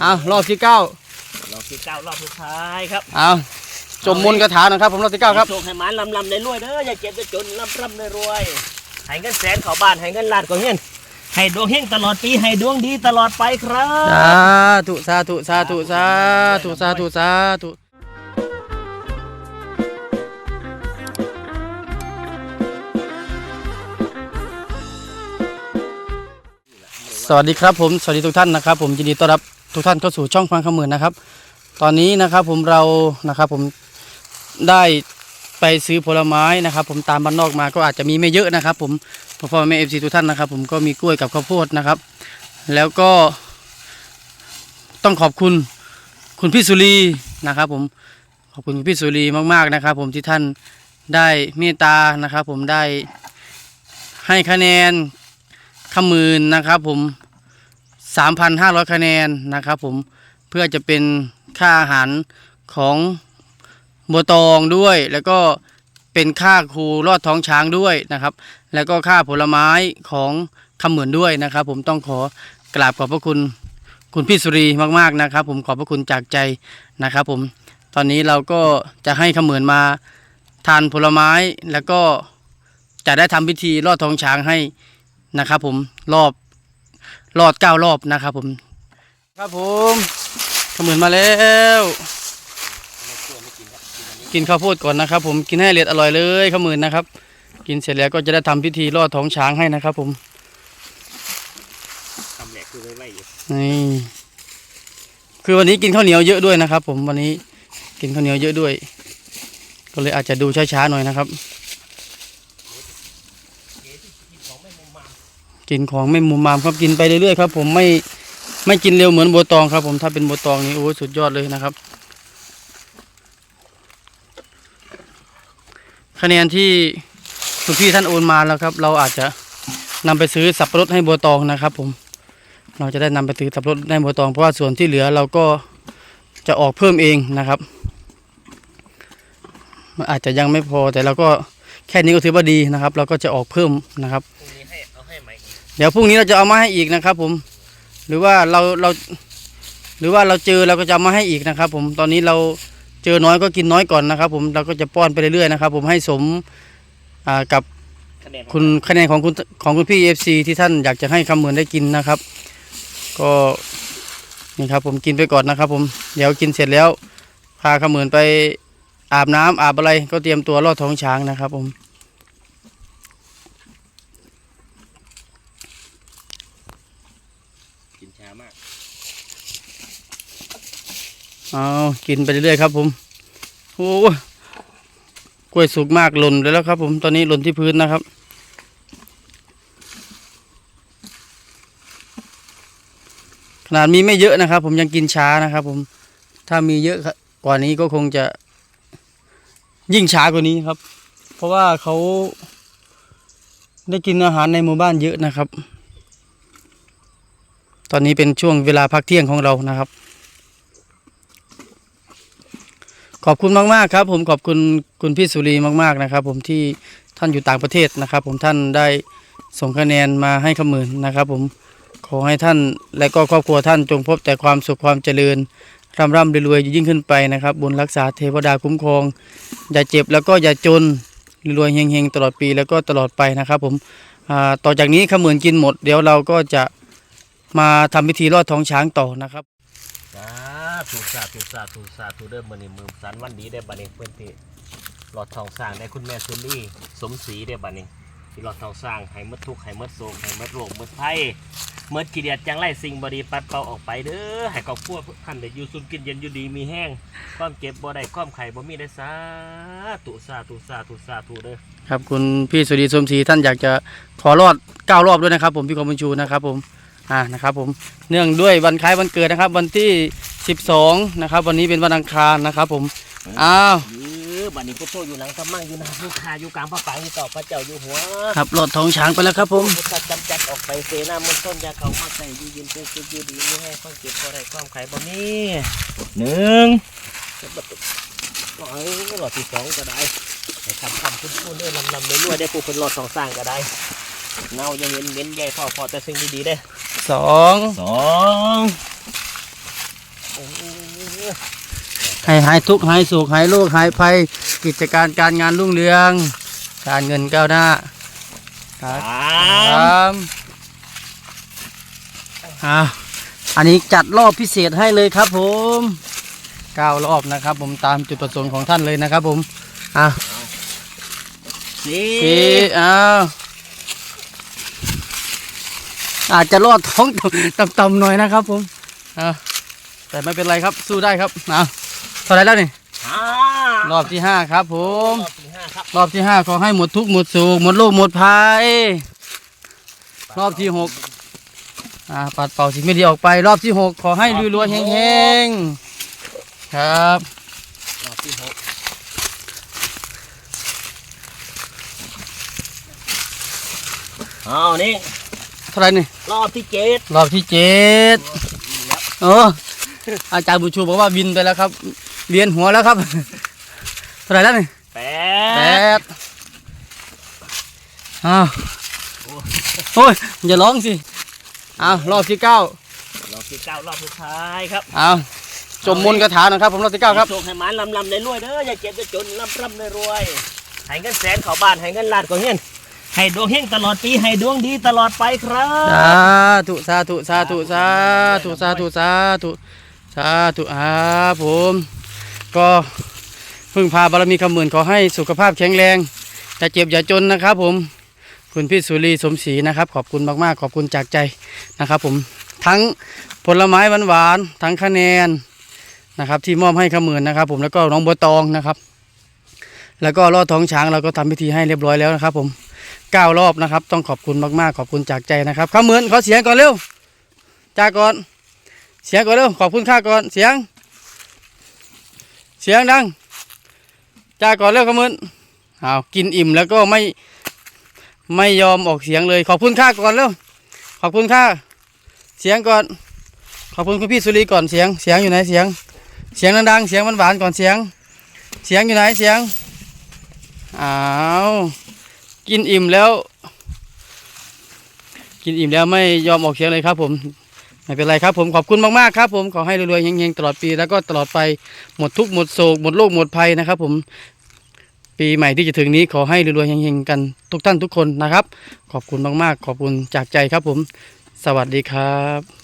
เอารอบที่เก้ารอบที่เก้ารอบสุดท้ายครับเอาจมมนต์คาถาหนะครับ ผมรอบที่เก้าครับโชคให้หมานลำลำได้รวยเด้ออย่าเก็บจะจนลำลำได้รวยให้เงินแสนเข้าบ้านให้เงินล้านก็เงินให้ดวงเฮงตลอดปีให้ดวงดีตลอดไปครับ สาธุสาธุสาธุสาธุสาธุสาธุสวัสดีครับผม สวัสดีทุกท่านนะครับ ผมยินดีต้อนรับ ทุกท่านเข้าสู่ช่องฟังคำหมื่นนะครับ ตอนนี้นะครับผมเรานะครับผมได้ไปซื้อผลไม้นะครับ ผมตามบ้านนอกมาก็อาจจะมีไม่เยอะนะครับ ผมพ่อพ่อแม่เอฟซีทุกท่านนะครับ ผมก็มีกล้วยกับข้าวโพดนะครับ แล้วก็ต้องขอบคุณคุณพี่สุรีนะครับ ผมขอบคุณคุณพี่สุรีมากๆนะครับ ผมที่ท่านได้เมตตานะครับ ผมได้ให้คะแนนขมื่นนะครับ ผม 3,500 คะแนนนะครับผมเพื่อจะเป็นค่าอาหารของบัวตองด้วย แล้วก็เป็นค่าครูรอดท้องช้างด้วยนะครับ แล้วก็ค่าผลไม้ของขมื่นด้วยนะครับ ผมต้องขอกราบขอบพระคุณคุณพี่สุรีมากๆนะครับ ผมขอบพระคุณจากใจนะครับ ผมตอนนี้เราก็จะให้ขมือนมาทานผลไม้แล้วก็จะได้ทำพิธีลอดท้องช้างให้นะครับ ผมรอบ รอดเก้ารอบนะครับผม ครับผมขมือนมาแล้ว กินข้าวโพดก่อนนะครับ ผมกินให้ละเอียดอร่อยเลยขมือนนะครับ กินเสร็จแล้วก็จะได้ทำพิธีลอดท้องช้างให้นะครับผมคำแรกคือไว้ไว้อยู่นี่คือวันนี้กินข้าวเหนียวเยอะด้วยนะครับ ผมวันนี้กินข้าวเหนียวเยอะด้วย ก็เลยอาจจะดูช้าๆหน่อยนะครับ กินของไม่มุมมามครับกินไปเรื่อยๆครับ ผมไม่ไม่กินเร็วเหมือนโบวตองครับ ผมถ้าเป็นโบวตองนี่โอ้สุดยอดเลยนะครับ คะแนนที่คุณพี่ท่านโอนมาแล้วครับ เราอาจจะนำไปซื้อสับปะรดให้โบวตองนะครับ ผม เราจะได้นำไปซื้อสับปะรดได้บัวตองเพราะว่าส่วนที่เหลือเราก็จะออกเพิ่มเองนะครับมันอาจจะยังไม่พอแต่เราก็แค่นี้ก็ถือว่าดีนะครับ เราก็จะออกเพิ่มนะครับ เดี๋ยวพรุ่งนี้เราจะเอามาให้อีกนะครับ ผม หรือว่าเราเรา หรือว่าเราเจอเราก็จะเอามาให้อีกนะครับ ผมตอนนี้เราเจอน้อยก็กินน้อยก่อนนะครับ ผมเราก็จะป้อนไปเรื่อยๆนะครับ ผมให้สมอ่ากับคะแนนคุณคะแนนของคุณของคุณพี่เอฟซีที่ท่านอยากจะให้คำเหมือนได้กินนะครับ ก็นี่ครับ ผมกินไปก่อนนะครับ ผมเดี๋ยวกินเสร็จแล้วพาคำเหมือนไปอาบน้ำอาบอะไรก็เตรียมตัวลอดท้องช้างนะครับ ผมามากเอากินไปเรื่อยๆครับ ผมโอ้กล้วยสุกมากหล่นเลยแล้วครับ ผมตอนนี้หล่นที่พื้นนะครับขนาดมีไม่เยอะนะครับ ผมยังกินช้านะครับ ผมถ้ามีเยอะกว่านี้ก็คงจะ ยิ่งช้ากว่านี้ครับ เพราะว่าเขาได้กินอาหารในหมู่บ้านเยอะนะครับ ตอนนี้เป็นช่วงเวลาพักเที่ยงของเรานะครับ ขอบคุณมากๆครับ ผมขอบคุณคุณพี่สุรีมากๆนะครับ ผมที่ท่านอยู่ต่างประเทศนะครับ ผมท่านได้ส่งคะแนนมาให้คำหมื่นนะครับ ผมขอให้ท่านและก็ครอบครัวท่านจงพบแต่ความสุขความเจริญร่ำร่ำรวยยิ่งขึ้นไปนะครับบุญรักษาเทวดาคุ้มครอง อย่าเจ็บแล้วก็อย่าจนรวยๆเฮงๆตลอดปีแล้วก็ตลอดไปนะครับ ผมต่อจากนี้คำหมื่นกินหมด เดี๋ยวเราก็จะ มาทำพิธีลอดท้องช้างต่อนะครับสาธุสาธุสาธุสาธุเด้อมื้อนี้มือสันวันดีได้อบัดนี้เพิ่นที่หลอดทองสร้างได้คุณแม่ซุลี่สมศรีได้อบัดนี้ที่หลอดทองสร้างให้หมดทุกข์ให้หมดโศกให้หมดโรคหมดภัยหมดกิเลสจังไรสิ่งบ่ดีปัดเป่าออกไปเด้อให้ครอบครัวท่านได้อยู่สุขกินเย็นอยู่ดีมีแห้งความเจ็บบ่ได้ความไข้บ่มีได้สาธุสาธุสาธุสาธุเด้อครับคุณพี่สุดีสมศรีท่านอยากจะขอรอดเก้ารอบด้วยนะครับ ผมพี่กองบัญชูนะครับผม อ่านะครับผมเนื่องด้วยวันคล้ายวันเกิดนะครับ วันที่ 12 นะครับ วันนี้เป็นวันอังคารนะครับ ผมอ้าวหรือบัดนี้พุทโธอยู่หลังสมั่งอยู่หนาผู้คาอยู่กลางพระปรางอยู่ต่อพระเจ้าอยู่หัวครับรอดท้องช้างไปแล้วครับผมพุทธจำจัดออกไปเสนามนต้นยาเขามาใส่อยู่เย็นเป็นสุขอยู่ดีไม่ให้ความเจ็บบ่ได้ความไข้บ่มีหนึ่งหน่อยหลอดที่สองก็ได้ให้คำคำคุณพูดด้วยลำลำด้วยรวยได้ผู้คนหลอดสองสร้างก็ได้เน่าจะเห็นเหม็นใหญ่พ่อพอแต่สิ่งดีๆได้ สองสองให้หายทุกข์หายโศกหายโรคหายภัย กิจการการงานรุ่งเรือง การเงินก้าวหน้าครับสาสามอ่าอันนี้จัดรอบพิเศษให้เลยครับผมเก้ารอบนะครับ ผมตามจุดประสงค์ของท่านเลยนะครับผมอะสี่สี่อ้าว อาจจะรอดท้องต่ำๆหน่อยนะครับ ผมอ่าแต่ไม่เป็นไรครับสู้ได้ครับอะเท่าไหรแล้วนี่ห้ารอบที่ห้าครับ ผม รอบที่ห้าครับรอบที่ห้าขอให้หมดทุกข์หมดโศกหมดโรคหมดภัยรอบที่หกอ่าปัดเป่าสิ่งไม่ดีออกไป รอบที่หกขอให้รวยๆเฮงๆครับรอบที่หกเอานี่ เท่าไหรนี่รอบที่เจ็ดรอบที่เจ็ดโอ้อาจารย์บุญชูบอกว่าบินไปแล้วครับเวียนหัวแล้วครับเท่าไหรแล้วนี่แปแปดดอ้าวโอ้ยอย่าร้องสิอ้าวรอบที่เก้ารอบที่เก้ารอบสุดท้ายครับอ้าวจมมนต์คาถาหนะครับผมรอบที่เก้าครับโชคให้หมานลำลำได้รวยเด้ออย่าเจ็บอย่าจนลำร่ำได้รวยให้เงินแสนเข้าบ้านให้เงินล้านก็เงิน ให้ดวงเฮงตลอดปี ให้ดวงดีตลอดไปครับ สาธุสาธุสาธุสาธุสาธุสาธุสาธุอาผม ก็พึ่งพาบารมีคำหมื่นขอให้สุขภาพแข็งแรงอย่าเจ็บอย่าจนนะครับผม คุณพี่สุรีสมศรีนะครับ ขอบคุณมากๆ ขอบคุณจากใจนะครับ ผมทั้งผลไม้หวานๆทั้งคะแนนนะครับ ที่มอบให้คำหมื่นนะครับ ผมแล้วก็น้องบัวตองนะครับ แล้วก็ลอดท้องช้างเราก็ทำพิธีให้เรียบร้อยแล้วนะครับ ผม เก้ารอบนะครับ ต้องขอบคุณมากๆ ขอบคุณจากใจนะครับคำหมื่นขอเสียงก่อนเร็วจากก่อน เสียงก่อนเร็วขอบคุณค่าก่อนเสียง เสียงดังจากก่อนเร็วคำหมื่นเอากินอิ่มแล้วก็ไม่ไม่ยอมออกเสียงเลย ขอบคุณค่าก่อนเร็วขอบคุณค่าเสียงก่อน ขอบคุณคุณพี่สุรีก่อนเสียงเสียงอยู่ไหนเสียง เสียงดังๆเสียงหวานๆก่อนเสียง เสียงอยู่ไหนเสียงอ้าว กินอิ่มแล้ว กินอิ่มแล้วไม่ยอมออกเสียงเลยครับผมไม่เป็นไรครับผมขอบคุณมากๆครับผมขอให้รวยๆเฮงๆตลอดปีแล้วก็ตลอดไปหมดทุกหมดโศกหมดโรคหมดภัยนะครับ ผมปีใหม่ที่จะถึงนี้ขอให้รวยๆเฮงๆกันทุกท่านทุกคนนะครับ ขอบคุณมากๆ ขอบคุณจากใจครับผม สวัสดีครับ